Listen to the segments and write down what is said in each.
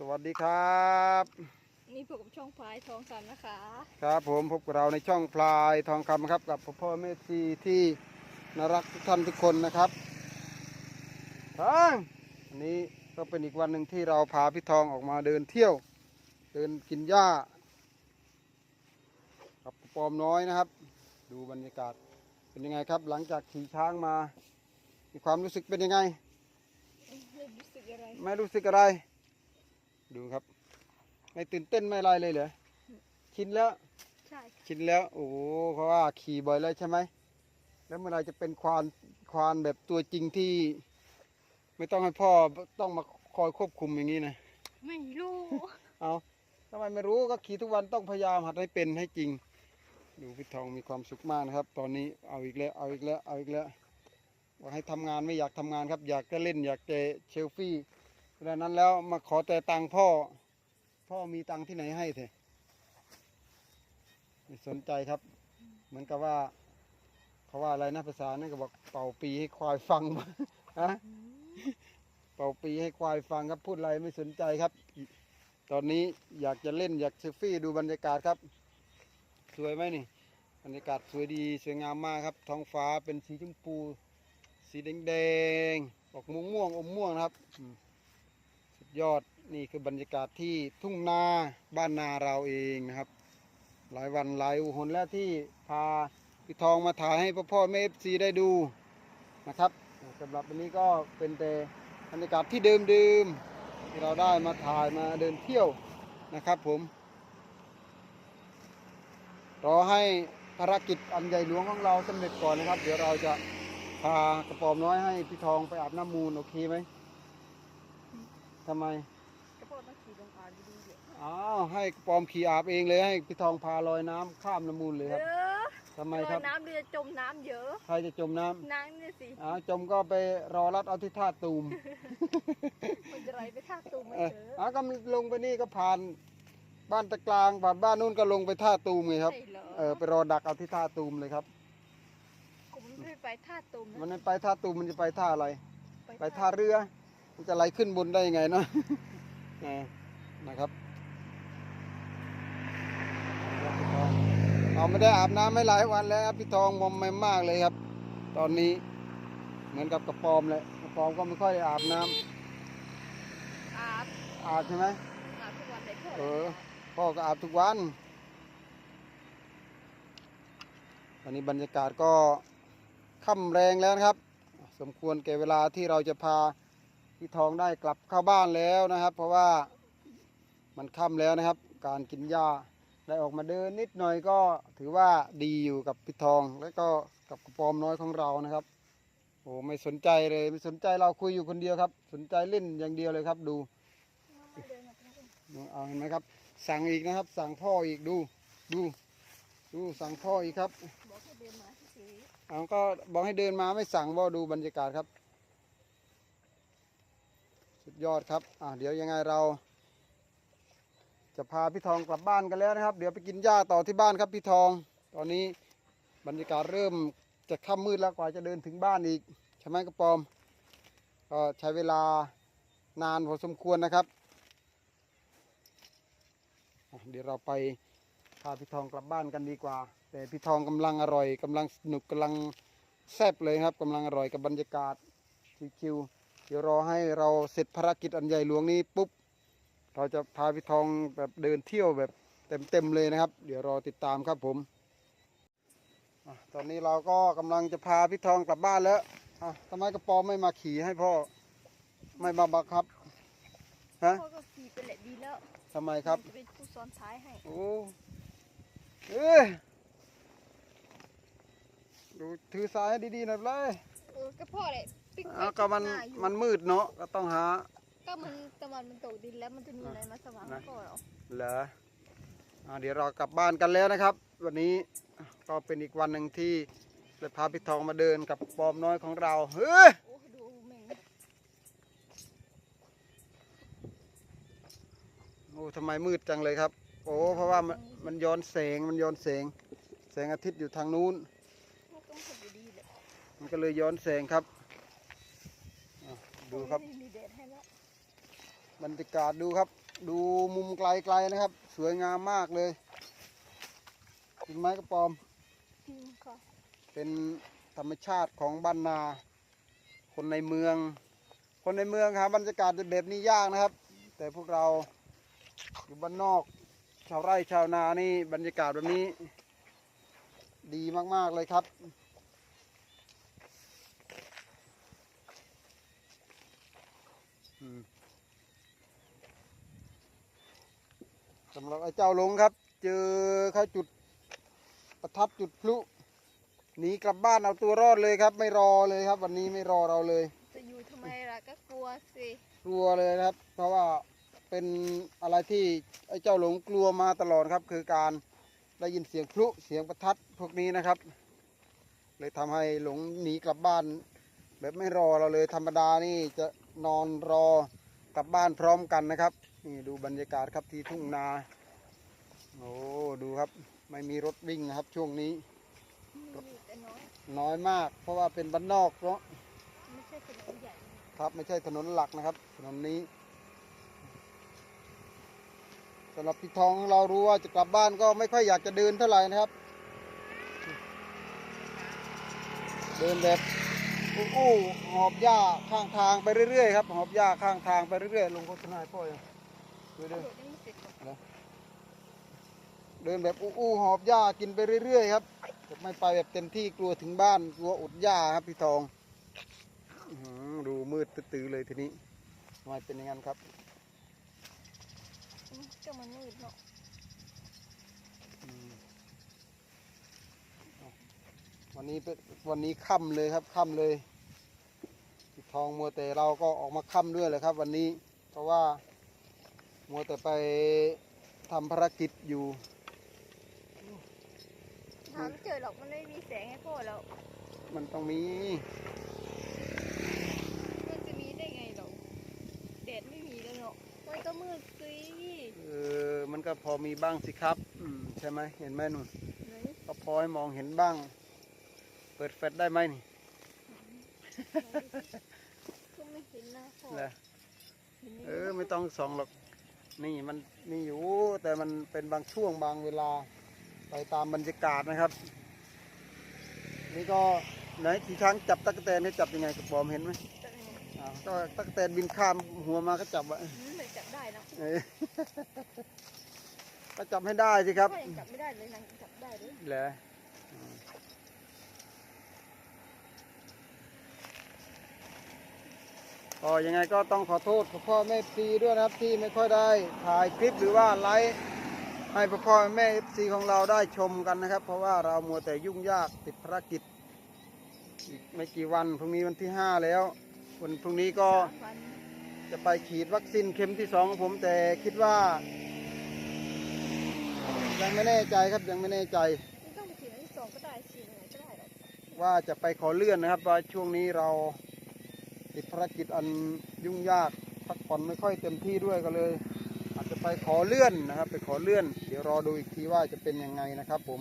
สวัสดีครับ นี่พบกับช่องพายทองสันนะคะ ครับผมพบกับเราในช่องพลายทองคำครับ กับพ่อพ่อแม่ทีที่น่ารักทุกท่านทุกคนนะครับทางอันนี้ก็เป็นอีกวันหนึ่งที่เราพาพี่ทองออกมาเดินเที่ยว เดินกินหญ้ากับปอมน้อยนะครับ ดูบรรยากาศเป็นยังไงครับ หลังจากขี่ช้างมามีความรู้สึกเป็นยังไง ไม่รู้สึกอะไรไม่รู้สึกอะไร ดูครับ ไม่ตื่นเต้นไม่อะไรเลยเหรอชินแล้วใช่ชินแล้ว โอ้โหเพราะว่าขี่บ่อยแล้วใช่ไหมแล้วเมื่อไหรจะเป็นควานควานแบบตัวจริงที่ ไม่ต้องให้พ่อต้องมาคอยควบคุมอย่างนี้นะไม่รู้ เอาทำไมไม่รู้ก็ขี่ทุกวันต้องพยายามหัดให้เป็นให้จริง ดูพี่ทองมีความสุขมากนะครับ ตอนนี้เอาอีกแล้วเอาอีกแล้วเอาอีกแล้วว่าให้ทำงานไม่อยากทำงานครับ อยากจะเล่นอยากจะเชลฟี่ ดังนั้นแล้วมาขอแต่ตังพ่อ พ่อมีตังที่ไหนให้เถอะไม่สนใจครับ เหมือนกับว่า เขาว่าอะไรนะภาษานั่นก็บอกเป่าปีให้ควายฟังฮะเป่าปีให้ควายฟังครับพูดอะไรไม่สนใจครับ ตอนนี้อยากจะเล่นอยากเซลฟี่ดูบรรยากาศครับ สวยไหมนี่บรรยากาศสวยดีสวยงามมากครับ ท้องฟ้าเป็นสีชมพู สีแดงแดงๆออกม่วงม่วงๆอมม่วงครับอื ยอดนี่คือบรรยากาศที่ทุ่งนาบ้านนาเราเองนะครับ หลายวันหลายอุหนแล้วที่พาพี่ทองมาถ่ายให้พ่อพ่อแม่เอฟซีได้ดูนะครับสำหรับวันนี้ก็เป็นแต่บรรยากาศที่เดิมๆที่เราได้มาถ่ายมาเดินเที่ยวนะครับผม รอให้ภารกิจอันใหญ่หลวงของเราสำเร็จก่อนนะครับ เดี๋ยวเราจะพากระป๋อมน้อยให้พี่ทองไปอาบน้ำมูลโอเคไหม ทำไมกระโปรงต้องขี่ลงอ่านดีๆเดี๋ยวอ้าวให้กระป๋อมขี่อาบเองเลยให้พี่ทองพาลอยน้ำข้ามน้ำมูลเลยครับเออทำไมลอครับยน้ำเรือจมน้ำเยอะใครจะจมน้ำน้ำเนี่ยสิอ้าวจมก็ไปรอรัดเอาที่ท่าตูม มันจะไหลไปท่าตูมไม่เออเจออ้าวก็มันลงไปนี่ก็ผ่านบ้านตะกลางผ่านบ้านนู้นก็ลงไปท่าตูมไงครับ ใช่เหรอเออไปรอดักเอาที่ท่าตูมเลยครับ ผมไม่ไปท่าตูมมันนะไม่ไปท่าตูมมันจะไปท่าอะไร ไปท่าเรือ มันจะไหลขึ้นบนได้ยังไงเนาะเออนะครับเราไม่ได้อาบน้ำไม่หลายวันแล้วครับพี่ทองมอมแมมมากเลยครับ ตอนนี้เหมือนกับกระปอมเลยกระปอมก็ไม่ค่อยได้อาบน้ำอาบอาบใช่ไหมอาบทุกวันเลยพ่อเออพ่อก็อาบทุกวันตอนนี้บรรยากาศก็ค่ำแรงแล้วนะครับ สมควรแก่เวลาที่เราจะพา พี่ทองได้กลับเข้าบ้านแล้วนะครับ เพราะว่ามันค่ำแล้วนะครับ การกินหญ้าได้ออกมาเดินนิดหน่อยก็ถือว่าดีอยู่กับพี่ทองแล้วก็กับกระปอมน้อยของเรานะครับโอ้ไม่สนใจเลยไม่สนใจเราคุยอยู่คนเดียวครับ สนใจเล่นอย่างเดียวเลยครับดูเอาเห็นไหมครับ สั่งอีกนะครับ สั่งพ่ออีกดูดูดูสั่งพ่ออีกครับบอกให้เดินมาเฉยเอาก็บอกให้เดินมาไม่สั่งว่าดูบรรยากาศครับ ยอดครับอ่าเดี๋ยวยังไงเรา จะพาพี่ทองกลับบ้านกันแล้วนะครับ เดี๋ยวไปกินหญ้าต่อที่บ้านครับพี่ทอง ตอนนี้บรรยากาศเริ่มจะค่ำมืดแล้วกว่าจะเดินถึงบ้านอีกใช่ไหมกระปอมก็ใช้เวลานานพอสมควรนะครับ เดี๋ยวเราไปพาพี่ทองกลับบ้านกันดีกว่า แต่พี่ทองกำลังอร่อยกำลังสนุกกำลังแซ่บเลยครับกำลังอร่อยกับบรรยากาศชิวๆ เดี๋ยวรอให้เราเสร็จภารกิจอันใหญ่หลวงนี้ปุ๊บ เราจะพาพี่ทองแบบเดินเที่ยวแบบเต็มๆเลยนะครับ เดี๋ยวรอติดตามครับผมอะตอนนี้เราก็กำลังจะพาพี่ทองกลับบ้านแล้วอะทำไมกระปอมไม่มาขี่ให้พ่อ ไม่มาบังคับ ฮะพ่อก็ขี่ไปแหละดีแล้วทำไมครับจะเป็นผู้ซ้อนท้ายให้ โอ้เอ้ยดูถือสายให้ดีๆหน่อยเลยเออก็พ่อแหละ ปิ๊กอ้าวก็มันหาอยู่มันมืดเนาะก็ต้องหา ก็มันตะวันมันตกดินแล้วมันจะมีอะไรมาสว่างนะพ่อเหรอเหรออ่าเดี๋ยวเรากลับบ้านกันแล้วนะครับ วันนี้ก็เป็นอีกวันหนึ่งที่จะพาพี่ทองมาเดินกับปอมน้อยของเราเฮ้ยโอ้ดูแม่งโอ้ทำไมมืดจังเลยครับ โอ้เพราะว่ามันมันย้อนแสงมันย้อนแสง แสงอาทิตย์อยู่ทางนู้น มันก็ไม่ค่อยจะดีเลยมันก็เลยย้อนแสงครับอะ ดูครับ บรรยากาศดูครับ ดูมุมไกลๆนะครับ สวยงามมากเลยจริงไหมกระปอม เป็นธรรมชาติของบ้านนา คนในเมือง คนในเมืองครับบรรยากาศแบบนี้ยากนะครับ แต่พวกเราอยู่บ้านนอก ชาวไร่ชาวนานี่บรรยากาศแบบนี้ ดีมากๆเลยครับ อืม สำหรับไอ้เจ้าหลงครับ เจอเขาจุดประทัดจุดพลุหนีกลับบ้านเอาตัวรอดเลยครับ ไม่รอเลยครับ วันนี้ไม่รอเราเลย จะอยู่ทำไมล่ะก็กลัวสิกลัวเลยนะครับ เพราะว่าเป็นอะไรที่ไอ้เจ้าหลงกลัวมาตลอดครับ คือการได้ยินเสียงพลุเสียงประทัดพวกนี้นะครับ เลยทำให้หลงหนีกลับบ้าน แบบไม่รอเราเลยธรรมดานี่จะ นอนรอกลับบ้านพร้อมกันนะครับ นี่ดูบรรยากาศครับที่ทุ่งนาโอ้ดูครับไม่มีรถวิ่งนะครับช่วงนี้มีแต่น้อยน้อยมาก เพราะว่าเป็นบ้านนอกเนาะไม่ใช่ถนนใหญ่ครับไม่ใช่ถนนหลักนะครับ ถนนนี้สำหรับพี่ทองเรารู้ว่าจะกลับบ้านก็ไม่ค่อยอยากจะเดินเท่าไหร่นะครับ เดินแบบ อู้อู้หอบหญ้าข้างทางไปเรื่อยๆครับหอบหญ้าข้างทางไปเรื่อยๆลงโฆษณาให้พ่อยังดูดิระโดดยังไม่เดินแบบอู้อู้หอบหญ้ากินไปเรื่อยๆครับจะไม่ไปแบบเต็มที่กลัวถึงบ้านกลัวอดหญ้าครับพี่ทองดูมืดตื้อเลยทีนี้ทำไมเป็นอย่างนั้นครับอืมก็มันมืดเนาะ อืมเอา วันนี้เป็นวันนี้ค่ำเลยครับค่ำเลยปิดทองมัวแต่เราก็ออกมาค่ำด้วยเลยครับ วันนี้เพราะว่ามัวแต่ไปทำภารกิจอยู่หาไม่เจอหรอกมันไม่มีแสงให้พ่อแล้วมันต้องมีมันจะมีได้ไงหรอกแดดไม่มีแล้วเนาะมันก็มืดสิเออมันก็พอมีบ้างสิครับ อืมใช่ไหมเห็นไหมนุ่นไหนก็พอให้มองเห็นบ้าง เปิดแฟลชได้ไหมนี่ก็ไม่เห็นหน้าพ่อเหรอเห็นไหมเออไม่ต้องส่องหรอก นี่มันมีอยู่ แต่มันเป็นบางช่วงบางเวลาไปตามบรรยากาศนะครับ นี่ก็ไหนทีช้างจับตะกแตนให้จับยังไงกระปอมเห็นไหมจะยังไงอ้าวก็ตะกแตนบินข้ามหัวมาก็จับไว้อืมเลยจับได้นะเออก็จับให้ได้สิครับพ่อยังจับไม่ได้เลยนางจับได้เลยเหรออืม ก็ยังไงก็ต้องขอโทษพ่อแม่พีด้วยนะครับที่ไม่ค่อยได้ถ่ายคลิปหรือว่าไลฟ์ให้พ่อแม่ซีของเราได้ชมกันนะครับ เพราะว่าเรามัวแต่ยุ่งยากติดภารกิจอีกไม่กี่วันพรุ่งนี้วันที่ห้าแล้ววันพรุ่งนี้ก็สามวันจะไปฉีดวัคซีนเข็มที่สองของผมแต่คิดว่า ยังไม่แน่ใจครับยังไม่แน่ใจ ไม่ต้องไปฉีดอันที่สองก็ได้ฉีดยังไงก็ได้หรอก ว่าจะไปขอเลื่อนนะครับว่าช่วงนี้เรา ติดภารกิจอันยุ่งยากพักผ่อนไม่ค่อยเต็มที่ด้วยก็เลย อาจจะไปขอเลื่อนนะครับ ไปขอเลื่อน เดี๋ยวรอดูอีกทีว่าจะเป็นยังไงนะครับผม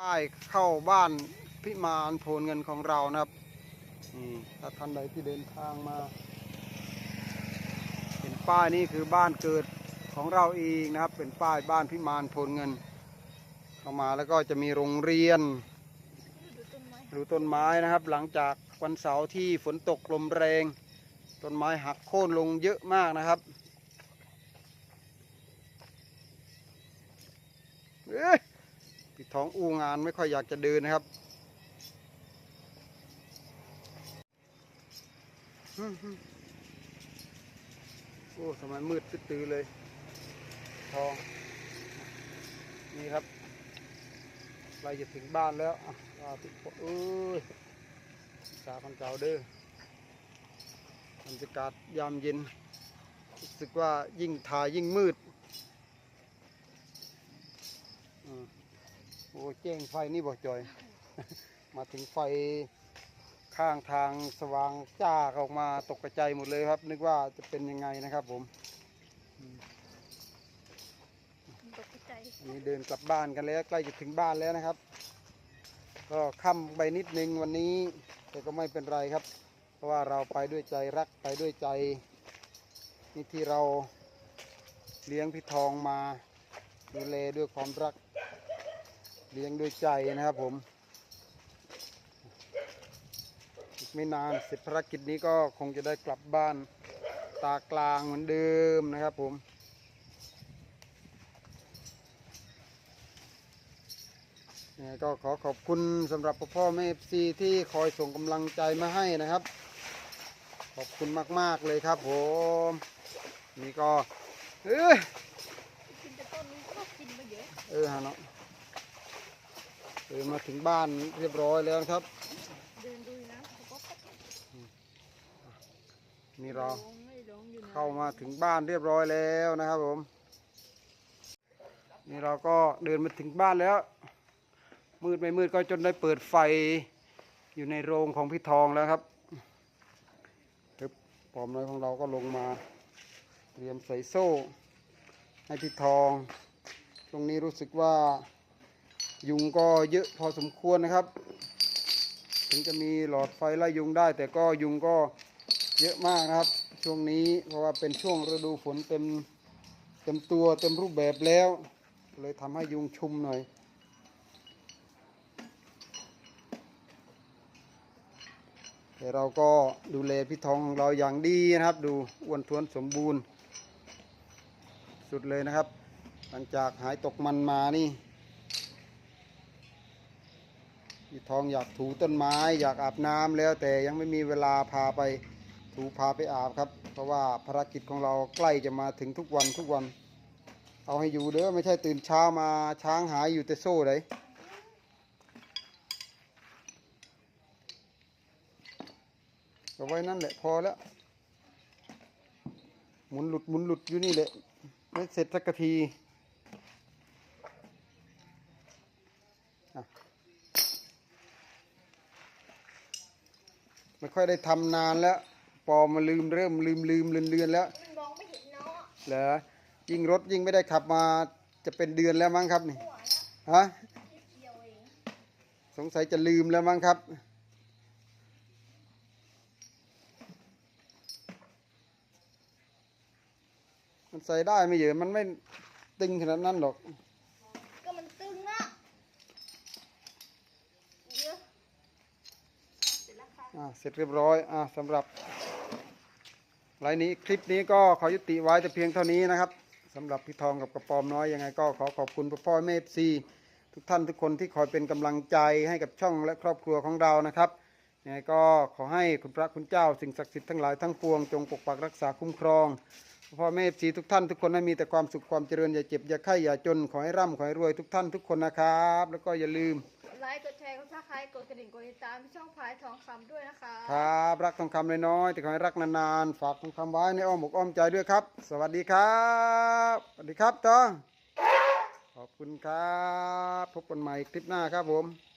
ป้ายเข้าบ้านพิมานโพนเงินของเรานะครับนี่ถ้าท่านใดที่เดินทางมา เห็นป้ายนี้คือบ้านเกิดของเราเองนะครับ เป็นป้ายบ้านพิมานโพลเงิน เข้ามาแล้วก็จะมีโรงเรียนดูต้นไม้หรือต้นไม้นะครับ หลังจากวันเสาร์ที่ฝนตกลมแรง ต้นไม้หักโค่นลงเยอะมากนะครับเอ้ยปิดท้องอู้งานไม่ค่อยอยากจะเดินนะครับโอ้ทำไมมืดตื้อเลย ทอง นี่ครับ เราจะถึงบ้านแล้วอะว่าติดเอ้ยสาพันเก่าเด้อบรรยากาศยามเย็นรู้สึกว่ายิ่งถ่ายยิ่งมืดอโอ้แจ้งไฟนี่บ่จอย มาถึงไฟข้างทางสว่างจ้าออกมาตกกระจายหมดเลยครับ นึกว่าจะเป็นยังไงนะครับผม ตกใจ อั นนี้เดินกลับบ้านกันแล้วใกล้จะถึงบ้านแล้วนะครับ ก็ค่ำไปนิดนึงวันนี้ แต่ก็ไม่เป็นไรครับ เพราะว่าเราไปด้วยใจรักไปด้วยใจ นี่ที่เราเลี้ยงพี่ทองมาดูแลด้วยความรัก เลี้ยงด้วยใจนะครับผมอีกไม่นานเสร็จภารกิจนี้ก็คงจะได้กลับบ้านตากลางเหมือนเดิมนะครับผม ยังไง ก็ขอขอบคุณสำหรับพ่อพ่อแม่เอฟซีที่คอยส่งกำลังใจมาให้นะครับ ขอบคุณมาก ๆ เลยครับผมนี่ก็ เออเออฮะเนาะเออมาถึงบ้านเรียบร้อยแล้วครับเดินดูนะเขาก็นี่เราลงไม่ลงอเข้ามาถึงบ้านเรียบร้อยแล้วนะครับผม นี่เราก็เดินมาถึงบ้านแล้ว มืดไม่มืดก็จนได้เปิดไฟอยู่ในโรงของพี่ทองแล้วครับทึบปอมน้อยของเราก็ลงมาเตรียมใส่โซ่ ให้พี่ทอง ตรงนี้รู้สึกว่ายุงก็เยอะพอสมควรนะครับ ถึงจะมีหลอดไฟไล่ยุงได้ แต่ก็ยุงก็เยอะมากนะครับ ช่วงนี้เพราะว่าเป็นช่วงฤดูฝนเต็มเต็มตัวเต็มรูปแบบแล้ว เลยทำให้ยุงชุมหน่อย แต่เราก็ดูแลพี่ทองของเราอย่างดีนะครับ ดูอ้วนท้วนสมบูรณ์ สุดเลยนะครับ หลังจากหายตกมันมานี่พี่ทองอยากถูต้นไม้อยากอาบน้ำแล้วแต่ยังไม่มีเวลาพาไปถูพาไปอาบครับ เพราะว่าภารกิจของเราใกล้จะมาถึงทุกวันทุกวัน เอาให้อยู่เด้อไม่ใช่ตื่นเช้ามาช้างหายอยู่แต่โซ่เลย เอาไว้นั่นแหละพอแล้ว หมุนหลุดหมุนหลุดอยู่นี่แหละไม่เสร็จสักทีไม่ค่อยได้ทำนานแล้ว ปอมาลืมเริ่มลืมลืมเลือนเลือนแล้วมันมองไม่เห็นเนาะเหรอยิ่งรถยิ่งไม่ได้ขับมาจะเป็นเดือนแล้วมั้งครับนี่ฮะสงสัยจะลืมแล้วมั้งครับ ใส่ได้ไม่เยอะมันไม่ตึงขนาดนั้นหรอก ก็มันตึงอะเยอะเสร็จแล้วค่ะอ่าเสร็จเรียบร้อยอ่าสำหรับไลน์นี้คลิปนี้ก็ขอยุติไว้แต่เพียงเท่านี้นะครับสำหรับพี่ทองกับกระปอมน้อยยังไงก็ขอขอบคุณพ่อพ่อแม่เอฟซีทุกท่านทุกคนที่คอยเป็นกำลังใจให้กับช่องและครอบครัวของเรานะครับยังไงก็ขอให้คุณพระคุณเจ้าสิ่งศักดิ์สิทธิ์ทั้งหลายทั้งปวงจงปกปักรักษาคุ้มครอง พ่อแม่เอฟซีทุกท่านทุกคนให้มีแต่ความสุขความเจริญอย่าเจ็บอย่าไข้อย่าจนขอให้ร่ำขอให้รวยทุกท่านทุกคนนะครับ แล้วก็อย่าลืมไลค์กดแชร์กดซับสไครต์กดกระดิ่งกดติดตามที่ช่องพายทองคำด้วยนะคะครับรักทองคำน้อยๆแต่ขอให้รักนานๆฝากทองคำไว้ในอ้อมอกอ้อมใจด้วยครับ สวัสดีครับสวัสดีครับทองขอบคุณครับ พบกันใหม่คลิปหน้าครับผม